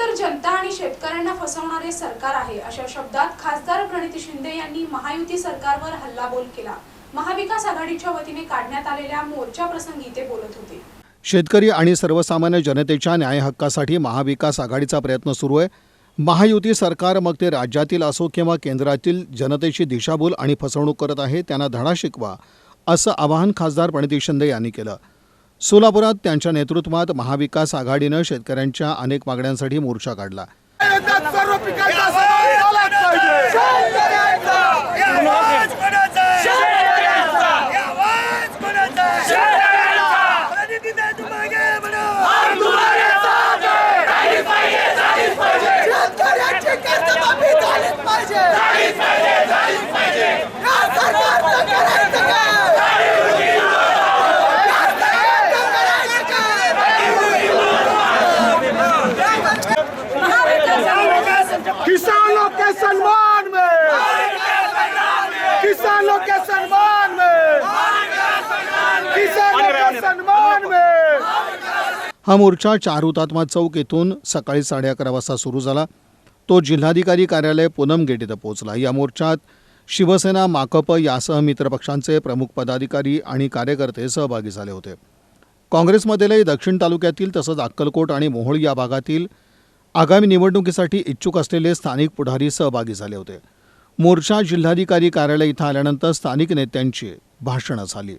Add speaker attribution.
Speaker 1: तर जनता आणि शेतकऱ्यांना फसवणारे सरकार आहे अशा शब्दात खासदार प्रणिती शिंदे यांनी महायुती सरकारवर हल्लाबोल केला. महाविकास आघाडीच्या वतीने काढण्यात आलेल्या मोर्चा प्रसंगी ते बोलत होते.
Speaker 2: शेतकरी आणि सर्वसामान्य जनतेच्या न्याय हक्कासाठी महाविकास आघाडीचा प्रयत्न सुरू आहे. महायुती सरकार मग ते राज्यातील असो किंवा केंद्रातील जनतेची दिशाभूल आणि फसवणूक करत आहे त्यांना धडा शिकवा असं आवाहन खासदार प्रणिती शिंदे यांनी केलं. सोलापुरात त्यांच्या नेतृत्वात महाविकास आघाडीनं शेतकऱ्यांच्या अनेक मागण्यांसाठी मोर्चा काढला. हा मोर्चा चार हुतात्मा चौक येथून सकाळी साडे अकरा वाजता सुरू झाला. तो जिल्हाधिकारी कार्यालय पूनम गेट इथं पोहोचला. या मोर्चात शिवसेना माकप यासह मित्रपक्षांचे प्रमुख पदाधिकारी आणि कार्यकर्ते सहभागी झाले होते. काँग्रेसमधीलही दक्षिण तालुक्यातील तसंच अक्कलकोट आणि मोहोळ या भागातील आगामी निवडणुकीसाठी इच्छुक असलेले स्थानिक पुढारी सहभागी झाले होते. मोर्चा जिल्हाधिकारी कार्यालय इथं आल्यानंतर स्थानिक नेत्यांची भाषणं झाली.